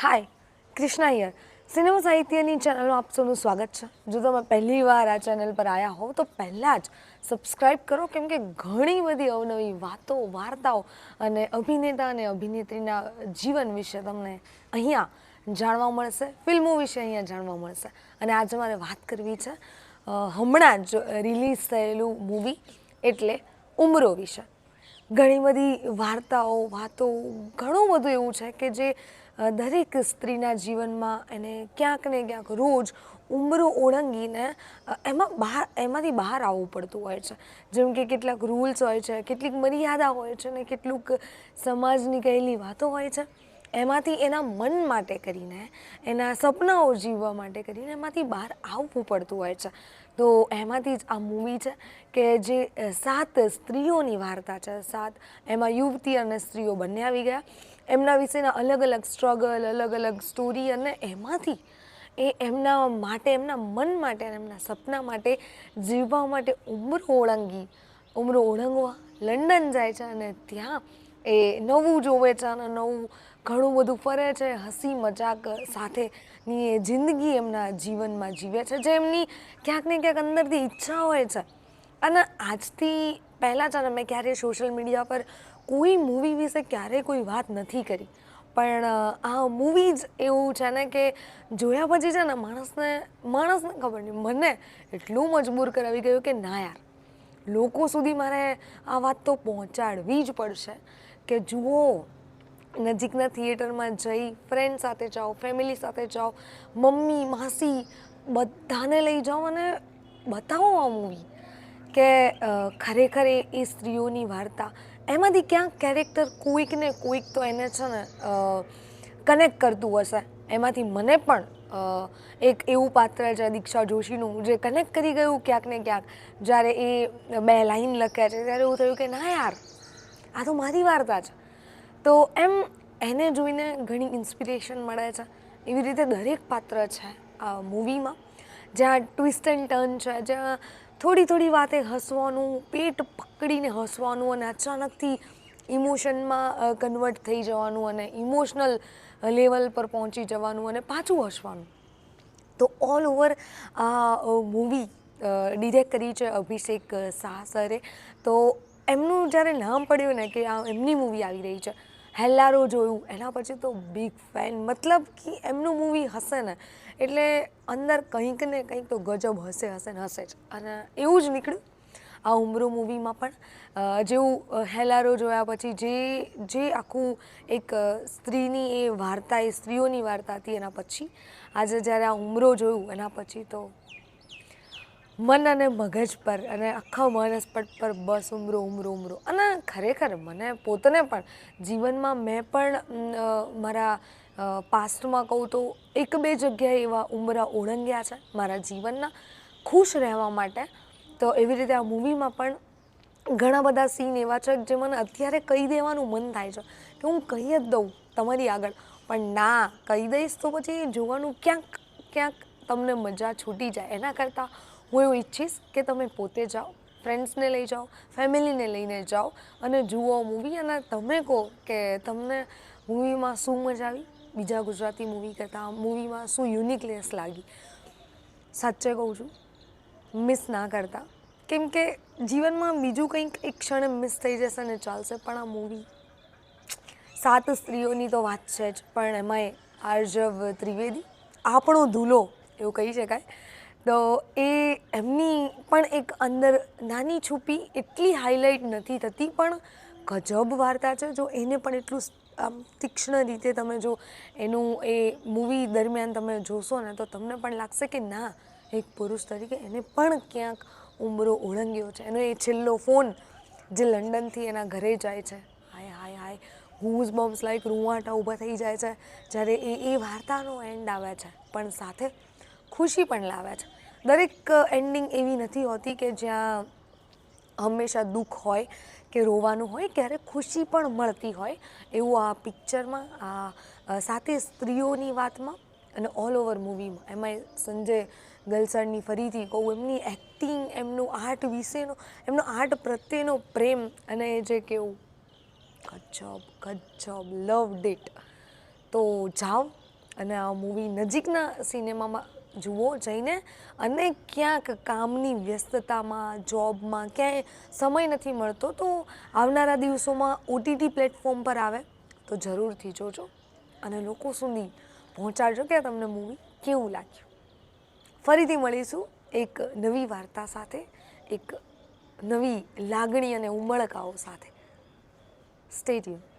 Hi Krishna here cinema સાહિત્યની ચેનલમાં આપ સૌનું સ્વાગત છે. જો તમે પહેલી વાર આ ચેનલ પર આવ્યા હો, તો પહેલાં જ સબસ્ક્રાઈબ કરો, કેમ કે ઘણી બધી અવનવી વાતો, વાર્તાઓ અને અભિનેતા અને અભિનેત્રીના જીવન વિશે તમને અહીંયા જાણવા મળશે, ફિલ્મો વિશે અહીંયા જાણવા મળશે. અને આજે મારે વાત કરવી છે હમણાં જ રિલીઝ થયેલું મૂવી એટલે ઉમરો વિશે. ઘણી બધી વાર્તાઓ, વાતો, ઘણું બધું એવું છે કે જે દરેક સ્ત્રીના જીવનમાં એને ક્યાંક ને ક્યાંક રોજ ઉંમરો ઓળંગીને એમાં બહાર, એમાંથી બહાર આવવું પડતું હોય છે. જેમ કે કેટલાક રૂલ્સ હોય છે, કેટલીક મર્યાદા હોય છે ને કેટલુંક સમાજની કહેલી વાતો હોય છે. એમાંથી એના મન માટે કરીને, એના સપનાઓ જીવવા માટે કરીને એમાંથી બહાર આવવું પડતું હોય છે. તો એમાંથી જ આ મૂવી છે કે જે સાત સ્ત્રીઓની વાર્તા છે. સાત, એમાં યુવતી અને સ્ત્રીઓ બંને આવી ગયા. એમના વિશેના અલગ અલગ સ્ટ્રગલ અલગ અલગ સ્ટોરી અને એમાંથી એ એમના માટે, એમના મન માટે અને એમના સપના માટે જીવવા માટે ઉમરો ઓળંગી. ઉમરો ઓળંગવા લંડન જાય છે અને ત્યાં એ નવું જોવે છે અને નવું ઘણું બધું ફરે છે, હસી મજાક સાથેની એ જિંદગી એમના જીવનમાં જીવે છે, જે એમની ક્યાંક ને ક્યાંક અંદરથી ઈચ્છા હોય છે. અને આજથી પહેલાં છે ને મેં ક્યારેય સોશિયલ મીડિયા પર કોઈ મૂવી વિશે ક્યારેય કોઈ વાત નથી કરી. પણ આ મૂવી જ એવું છે ને કે જોયા પછી છે ને માણસને માણસને ખબર નહીં, મને એટલું મજબૂર કરાવી ગયું કે ના યાર, લોકો સુધી મારે આ વાત તો પહોંચાડવી જ પડશે. કે જુઓ, નજીકના થિયેટરમાં જઈ ફ્રેન્ડ સાથે જાઓ ફેમિલી સાથે જાઓ, મમ્મી, માસી બધાને લઈ જાઓ અને બતાવો આ મૂવી કે ખરેખર એ સ્ત્રીઓની વાર્તા. એમાંથી ક્યાંક કેરેક્ટર કોઈકને કોઈક તો એને છે ને કનેક્ટ કરતું હશે. એમાંથી મને પણ એક એવું પાત્ર છે, દીક્ષા જોશીનું, જે કનેક્ટ કરી ગયું ક્યાંક ને ક્યાંક. જ્યારે એ બે લાઈન લખ્યા છે, ત્યારે એવું થયું કે ના યાર આ તો મારી વાર્તા છે. તો એમ એને જોઈને ઘણી ઇન્સ્પિરેશન મળે છે. એવી રીતે દરેક પાત્ર છે આ મૂવીમાં જ્યાં ટ્વિસ્ટ એન્ડ ટર્ન છે, જ્યાં થોડી થોડી વાતે હસવાનું, પેટ પકડીને હસવાનું અને અચાનકથી ઇમોશનમાં કન્વર્ટ થઈ જવાનું અને ઇમોશનલ લેવલ પર પહોંચી જવાનું અને પાછું હસવાનું. તો ઓલ ઓવર આ મૂવી ડિરેક્ટ કરી છે અભિષેક સાહસરે તો એમનું જ્યારે નામ પડ્યું ને કે આ એમની મૂવી આવી રહી છે હેલ્લારો જોયું, એના પછી તો બિગ ફેન મતલબ કે એમનું મૂવી હશે ને, એટલે અંદર કંઈક ને કંઈક તો ગજબ હશે હશે ને હશે જ. અને એવું જ નીકળ્યું આ ઉમરો મૂવીમાં પણ. જેવું હેલારો જોયા પછી જે જે આખું એક સ્ત્રીની એ વાર્તા, એ સ્ત્રીઓની વાર્તા હતી એના પછી. આજે જ્યારે આ ઉમરો જોયું એના પછી તો મન અને મગજ પર અને આખા મનસપટ પર બસ ઉમરો ઉમરો ઉમરો. અને ખરેખર મને પોતાને પણ જીવનમાં મેં પણ મારા પાસ્ટમાં કહું તો એક બે જગ્યાએ એવા ઉમરા ઓળંગ્યા છે મારા જીવનના ખુશ રહેવા માટે. તો એવી રીતે આ મૂવીમાં પણ ઘણા બધા સીન એવા છે જે મને અત્યારે કહી દેવાનું મન થાય છે કે હું કહી જ દઉં તમારી આગળ. પણ ના, કહી દઈશ તો પછી જોવાનું ક્યાંક ક્યાંક તમને મજા છૂટી જાય. એના કરતાં હું એવું ઈચ્છીશ કે તમે પોતે જાઓ ફ્રેન્ડ્સને લઈ જાઓ ફેમિલીને લઈને જાઓ અને જુઓ મૂવી અને તમે કહો કે તમને મૂવીમાં શું મજા આવી? બીજા ગુજરાતી મૂવી કરતાં મૂવીમાં શું યુનિકનેસ લાગી? સાચે કહું છું મિસ ના કરતા. કેમ કે જીવનમાં બીજું કંઈક એક ક્ષણે મિસ થઈ જશે ને ચાલશે, પણ આ મૂવી સાત સ્ત્રીઓની તો વાત છે જ. પણ એમાંય આર્જવ ત્રિવેદી, આપણો ધૂલો, એવું કહી શકાય. તો એ એમની પણ એક અંદર નાની છુપી એટલી હાઇલાઇટ નથી થતી, પણ ગજબ વાર્તા છે. જો એને પણ એટલું આમ તીક્ષ્ણ રીતે તમે જો એનું એ મૂવી દરમિયાન તમે જોશો ને, તો તમને પણ લાગશે કે ના, એક પુરુષ તરીકે એને પણ ક્યાંક ઉમરો ઓળંગ્યો છે. એનો એ છેલ્લો ફોન જે લંડનથી એના ઘરે જાય છે. હાય હાય હાય હુઝ બમ્સ લાઈક રૂવાટા ઊભા થઈ જાય છે, જ્યારે એ એ વાર્તાનો એન્ડ આવે છે, પણ સાથે ખુશી પણ લાવે છે. દરેક એન્ડિંગ એવી નથી હોતી કે જ્યાં હંમેશા દુઃખ હોય કે રોવાનું હોય ક્યારેક ખુશી પણ મળતી હોય. એવું આ પિક્ચરમાં આ સાથે સ્ત્રીઓની વાતમાં અને ઓલ ઓવર મૂવીમાં એમાંય સંજય ગલસરની ફરીથી કહું, એમની એક્ટિંગ એમનું આર્ટ વિશેનો, એમનો આર્ટ પ્રત્યેનો પ્રેમ અને એ જે કેવું, ગજબ ગજબ લવ ડેટ તો જાઓ અને આ મૂવી નજીકના સિનેમામાં જુઓ જઈને અને ક્યાંક કામની વ્યસ્તતામાં, જોબમાં ક્યાંય સમય નથી મળતો, તો આવનારા દિવસોમાં ઓટીટી પ્લેટફોર્મ પર આવે તો જરૂરથી જોજો અને લોકો સુધી પહોંચાડજો કે તમને મૂવી કેવું લાગ્યું. ફરીથી મળીશું એક નવી વાર્તા સાથે, એક નવી લાગણી અને ઉમળકાઓ સાથે. સ્ટેડિયમ